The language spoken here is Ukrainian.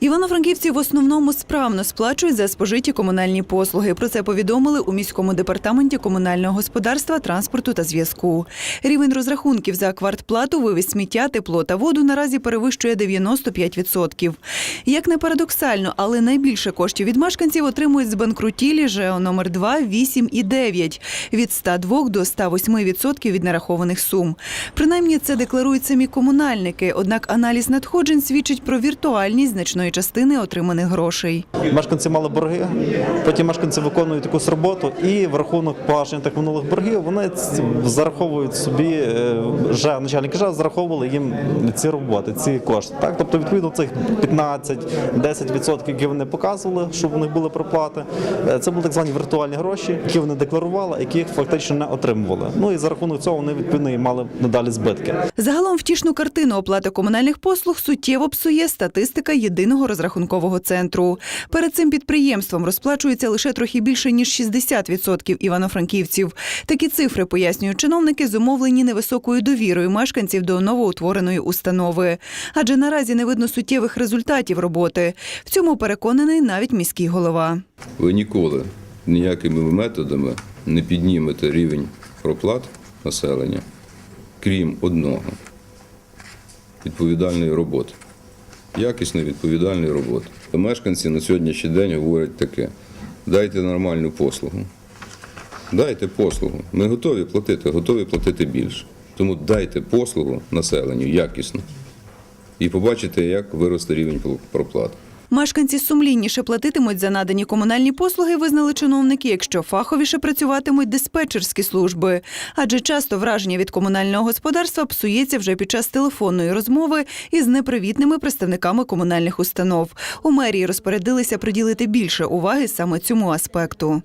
Івано-франківці в основному справно сплачують за спожиті комунальні послуги. Про це повідомили у міському департаменті комунального господарства, транспорту та зв'язку. Рівень розрахунків за квартплату, вивіз сміття, тепло та воду наразі перевищує 95%. Як не парадоксально, але найбільше коштів від мешканців отримують збанкрутілі ЖЕО номер 2, 8 і 9 – від 102 до 108% від нарахованих сум. Принаймні це декларують самі комунальники, однак аналіз надходжень свідчить про віртуальність значної частини отриманих грошей. Мешканці мали борги, потім мешканці виконують якусь роботу, і в рахунок погашення так минулих боргів вони зараховують собі е, вже начальники ЖЕО зараховували їм ці роботи, ці кошти. Так, тобто відповідно цих 15-10%, які вони показували, що в них були проплати. е, Це були так звані віртуальні гроші, які вони декларували, які їх фактично не отримували. Ну і за рахунок цього вони відповідно і мали надалі збитки. Загалом втішну картину оплати комунальних послуг суттєво псує статистика єдиного розрахункового центру. Перед цим підприємством розплачується лише трохи більше ніж 60% івано-франківців. Такі цифри пояснюють чиновники, зумовлені невисокою довірою мешканців до новоутвореної установи. Адже наразі не видно суттєвих результатів роботи. В цьому переконаний навіть міський голова. Ви ніколи ніякими методами не піднімете рівень проплат населення, крім одного відповідальної роботи. Якісної відповідальної роботи. Мешканці на сьогоднішній день говорять таке: дайте нормальну послугу. Дайте послугу. Ми готові платити, готові платити більше. Тому дайте послугу населенню якісно. І побачите, як виросте рівень проплат. Мешканці сумлінніше платитимуть за надані комунальні послуги, визнали чиновники, якщо фаховіше працюватимуть диспетчерські служби. Адже часто враження від комунального господарства псується вже під час телефонної розмови із непривітними представниками комунальних установ. У мерії розпорядилися приділити більше уваги саме цьому аспекту.